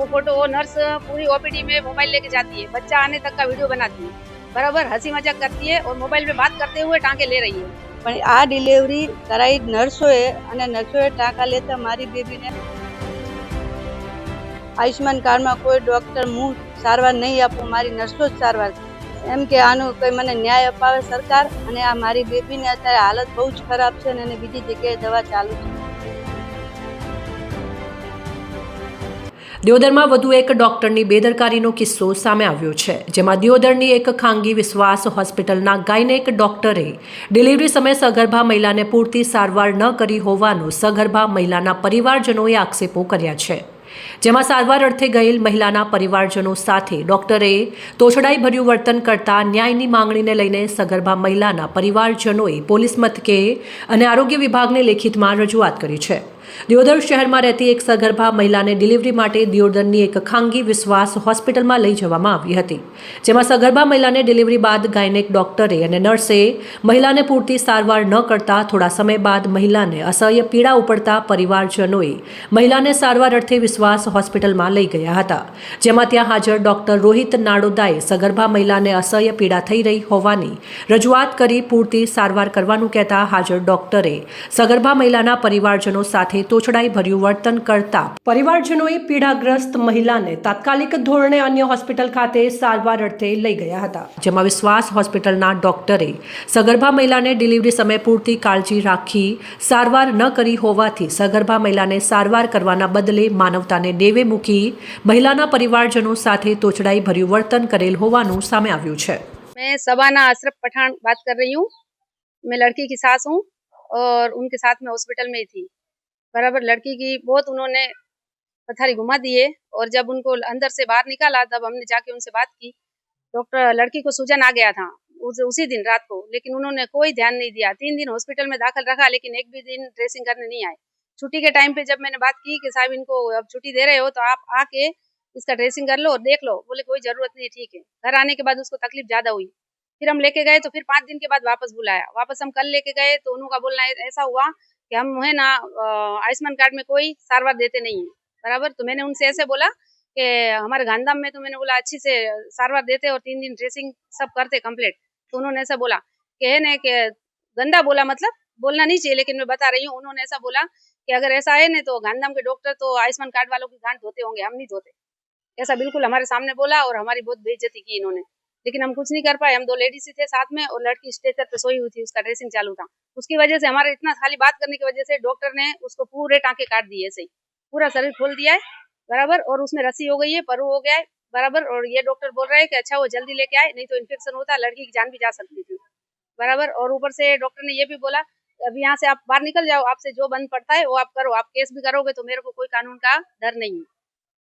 वो फोटो वो नर्स पूरी ओपीडी में मोबाइल लेके जाती है बच्चा आने तक का वीडियो बनाती है बराबर हंसी मजाक करती है और मोबाइल पे बात करते हुए टांके ले रही है પણ આ ડિલિવરી કરાઈ નર્સોએ અને નર્સોએ ટાંકા લેતા મારી બેબીને આયુષ્માન કાર્ડમાં કોઈ ડૉક્ટર હું સારવાર નહીં આપું મારી નર્સો જ સારવાર એમ કે આનું કોઈ મને ન્યાય અપાવે સરકાર અને આ મારી બેબીને અત્યારે હાલત બહુ જ ખરાબ છે અને એને બીજી જગ્યાએ દવા ચાલુ છે દિયોદરમાં વધુ એક ડોક્ટરની બેદરકારીનો કિસ્સો સામે આવ્યો છે, જેમાં દિયોદરની એક ખાનગી વિશ્વાસ હોસ્પિટલના ગાયનેક ડોક્ટરે ડિલિવરી સમયે સગર્ભા મહિલાને પૂરતી સારવાર ન કરી હોવાનો સગર્ભા મહિલાના પરિવારજનોએ આક્ષેપો કર્યા છે. જેમાં સારવાર અર્થે ગયેલ મહિલાના પરિવારજનો સાથે ડોક્ટરે તોછડાઈભર્યું વર્તન કરતા ન્યાયની માંગણીને લઈને સગર્ભા મહિલાના પરિવારજનોએ પોલીસ મથકે અને આરોગ્ય વિભાગને લેખિતમાં રજૂઆત કરી છે. દિયોદર શહેરમાં રહેતી એક સગર્ભા મહિલાને ડિલિવરી માટે દિયોદરની એક ખાનગી વિશ્વાસ હોસ્પિટલમાં લઈ જવામાં આવી હતી, જેમાં સગર્ભા મહિલાને ડિલિવરી બાદ ગાયનેક ડોક્ટરે અને નર્સે મહિલાને પૂરતી સારવાર ન કરતા થોડા સમય બાદ મહિલાને અસહ્ય પીડા ઉપડતા પરિવારજનોએ મહિલાને સારવાર અર્થે વિશ્વાસ હોસ્પિટલમાં લઈ ગયા હતા, જેમાં ત્યાં હાજર ડોક્ટર રોહિત નાડોદાએ સગર્ભા મહિલાને અસહ્ય પીડા થઈ રહી હોવાની રજૂઆત કરી પૂરતી સારવાર કરવાનું કહેતા હાજર ડોક્ટરે સગર્ભા મહિલાના પરિવારજનો સાથે તોછડાઈ ભર્યું વર્તન કરતા પરિવારજનોએ પીડાગ્રસ્ત મહિલાને તાત્કાલિક ધોરણે અન્ય હોસ્પિટલ ખાતે સારવાર અર્થે લઈ ગયા હતા જેમાં વિશ્વાસ હોસ્પિટલના ડોક્ટરે સગર્ભા મહિલાને ડિલિવરી સમયે પૂરતી કાળજી રાખી સારવાર ન કરી હોવાથી સગર્ભા મહિલાને સારવાર કરવાના બદલે માનવતાને નેવે મૂકી મહિલાના પરિવારજનો સાથે તોછડાઈ ભર્યું વર્તન કરેલ હોવાનું સામે આવ્યું છે मैं सबाना अशरफ पठान बात कर रही हूँ मैं लड़की की सास हूँ और उनके साथ में हॉस्पिटल में ही थी बराबर लड़की की बहुत उन्होंने पथारी घुमा दिए और जब उनको अंदर से बाहर निकाला तब हमने जाके उनसे बात की। डॉक्टर लड़की को सूजन आ गया था उस, उसी दिन रात को लेकिन उन्होंने कोई ध्यान नहीं दिया। तीन दिन हॉस्पिटल में दाखिल रखा लेकिन एक भी दिन ड्रेसिंग करने नहीं आए। छुट्टी के टाइम पे जब मैंने बात की कि साहब इनको अब छुट्टी दे रहे हो तो आप आके इसका ड्रेसिंग कर लो और देख लो। बोले कोई ज़रूरत नहीं ठीक है। घर आने के बाद उसको तकलीफ़ ज़्यादा हुई। फिर हम लेके गए तो फिर पाँच दिन के बाद वापस बुलाया। वापस हम कल लेके गए तो उन्हों का बोलना ऐसा हुआ कि हम है ना आयुष्मान कार्ड में कोई सारवार देते नहीं है। बराबर? तो मैंने उनसे ऐसे बोला कि हमारे गांधीधाम में तो मैंने बोला अच्छी से सारवार देते और तीन दिन ड्रेसिंग सब करते कंप्लीट तो उन्होंने ऐसा बोला कि है ना, कि गंदा बोला मतलब बोलना नहीं चाहिए, लेकिन मैं बता रही हूँ, उन्होंने ऐसा बोला कि अगर ऐसा है ना तो गांधीधाम के डॉक्टर तो आयुष्मान कार्ड वालों की गांठ धोते होंगे, हम नहीं धोते। ऐसा बिल्कुल हमारे सामने बोला और हमारी बहुत बेइज्जती की इन्होंने। लेकिन हम कुछ नहीं कर पाए। हम दो लेडीज़ थे साथ में और लड़की स्टेचर पे सोई हुई थी, उसका ड्रेसिंग चालू था। उसकी वजह से हमारे इतना खाली बात करने की वजह से डॉक्टर ने उसको पूरे टांके काट दिए ऐसे ही। पूरा शरीर खोल दिया है, बराबर, और उसमें रस्सी हो गई है, परू हो गया है, बराबर, और ये डॉक्टर बोल रहा है कि अच्छा वो जल्दी लेके आए, नहीं तो इन्फेक्शन होता, लड़की की जान भी जा सकती थी। बराबर, और ऊपर से डॉक्टर ने ये भी बोला, अब यहाँ से आप बाहर निकल जाओ, आपसे जो बंद पड़ता है, वो आप करो, आप केस भी करोगे तो मेरे को कोई कानून का डर नहीं है।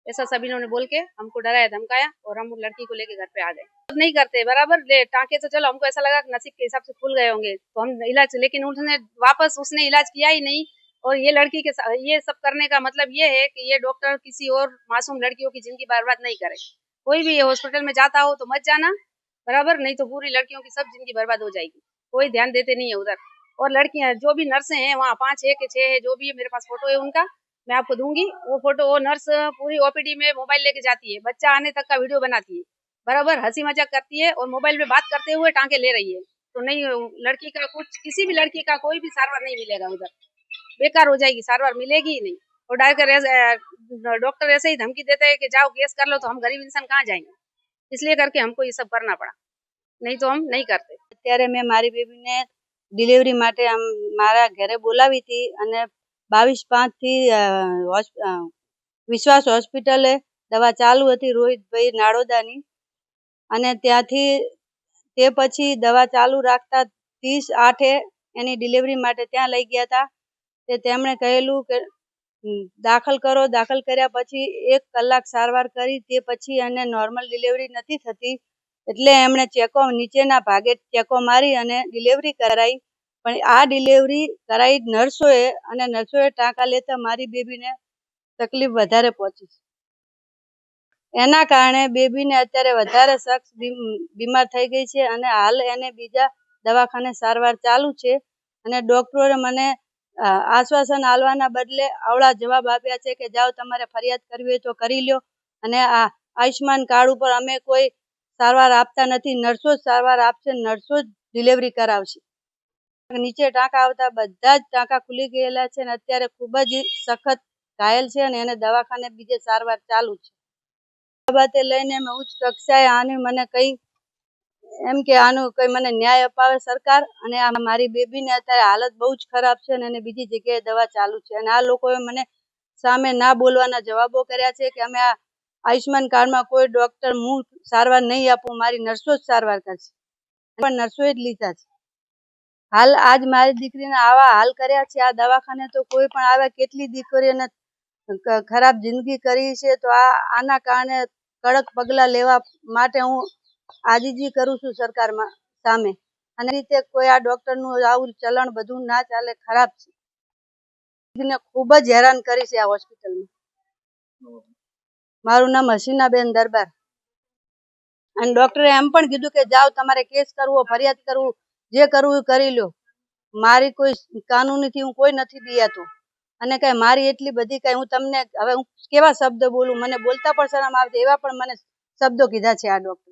ऐसा सभी इन्होंने बोल के हमको डराया, धमकाया और हम लड़की को लेके घर पे आ गए। नहीं करते, बराबर ले, टांके तो चलो, हमको ऐसा लगा नसीब के हिसाब से खुल गए होंगे। तो हम इलाज, लेकिन उसने वापस, उसने इलाज किया ही नहीं और ये लड़की के ये सब करने का मतलब ये है कि ये डॉक्टर किसी और मासूम लड़कियों की ज़िंदगी बर्बाद नहीं करे। कोई भी हॉस्पिटल में जाता हो तो मत जाना, बराबर, नहीं तो पूरी लड़कियों की सब ज़िंदगी बर्बाद हो जाएगी। कोई ध्यान देते नहीं है उधर। और लड़कियाँ, जो भी नर्सें हैं, वहाँ पाँच है के छह है, जो भी है, मेरे पास फ़ोटो है उनका मैं आपको दूंगी वो फोटो वो नर्स पूरी ओपीडी में मोबाइल लेके जाती है बच्चा आने तक का वीडियो बनाती है बराबर हंसी मजाक करती है और मोबाइल पे बात करते हुए टांके ले रही है तो नहीं लड़की का कुछ किसी भी लड़की का कोई भी सारवार नहीं मिलेगा उधर बेकार हो जाएगी सारवार मिलेगी ही नहीं और डायरेक्टर डॉक्टर ऐसे ही धमकी देते हैं कि जाओ केस कर लो तो हम गरीब इंसान कहाँ जाएंगे इसलिए करके हमको ये सब करना पड़ा नहीं तो हम नहीं करते અત્યારે મેં મારી બેબીને ડિલિવરી માટે આમ મારા ઘરે બોલાવી હતી અને બાવીસ પાંચથી થી વિશ્વાસ હોસ્પિટલે દવા ચાલુ હતી રોહિતભાઈ નાડોદાની. અને ત્યાંથી તે પછી દવા ચાલુ રાખતા ત્રીસ આઠે એની ડિલિવરી માટે ત્યાં લઈ ગયા હતા. તે તેમણે કહેલું કે દાખલ કરો. દાખલ કર્યા પછી એક કલાક સારવાર કરી, તે પછી એને નોર્મલ ડિલિવરી નથી થતી. એટલે એમણે ચેકો નીચેના ભાગે ચેકો મારી અને ડિલિવરી કરાઈ. પણ આ ડિલિવરી કરાઈ નર્સોએ અને નર્સોએ ટાંકા લેતા મારી બેબીને તકલીફ વધારે પહોંચી છે. એના કારણે બેબીને અત્યારે વધારે શખ્સ બીમાર થઈ ગઈ છે અને હાલ એને બીજા દવાખાને સારવાર ચાલુ છે અને ડૉક્ટરોએ મને આશ્વાસન આલવાના બદલે આવડા જવાબ આપ્યા છે કે જાઓ તમારે ફરિયાદ કરવી હોય તો કરી લ્યો અને આ આયુષ્માન કાર્ડ ઉપર અમે કોઈ સારવાર આપતા નથી નર્સો જ સારવાર આપશે, નર્સો જ ડિલિવરી કરાવશે નીચે ટાંકા આવતા બધા જ ટાંકા ખુલી ગયેલા છે અને અત્યારે ખૂબ જ સખત ઘાયલ છે અને એને દવાખાને બીજે સારવાર ચાલુ છે. બાબતે લઈને મેં ઉચ્ચ કક્ષાએ આની મને કઈ એમ કે આનું કઈ મને ન્યાય અપાવે સરકાર અને આ મારી બેબીને અત્યારે હાલત બહુ જ ખરાબ છે અને એને બીજી જગ્યાએ દવા ચાલુ છે. અને આ લોકોએ મને સામે ના બોલવાના જવાબો કર્યા છે કે અમે આ આયુષ્માન કાર્ડમાં કોઈ ડોક્ટર હું સારવાર નહીં આપું, મારી નર્સો જ સારવાર કરશે. પણ નર્સોએ જ લીધા છે. હાલ આજ મારી દીકરીને આવા હાલ કર્યા છે, આ દવાખાને તો કોઈ પણ આવે કેટલી દીકરીઓને ખરાબ જિંદગી કરી છે, તો આ, આના કારણે કડક પગલાં લેવા માટે હું આજીજી કરું છું સરકારમાં સામે. અને રીતે કોઈ આ ડૉક્ટરનું આવું ચલણ બધું ના ચાલે, ખરાબ છે. દીકરીને ખૂબ જ હેરાન કરી છે આ હોસ્પિટલમાં. મારું નામ હસીનાબેન દરબાર. અને ડોક્ટરે એમ પણ કીધું કે જાઓ, તમારે કેસ કરવો, ફરિયાદ કરવું જે કરવું એ કરી લો મારી કોઈ કાનૂનીથી હું કોઈ નથી દિયાતું અને કઈ મારી એટલી બધી કઈ હું તમને, હવે હું કેવા શબ્દ બોલું? મને બોલતા પણ શરમ આવે એવા પણ મને શબ્દો કીધા છે આ ડોક્ટર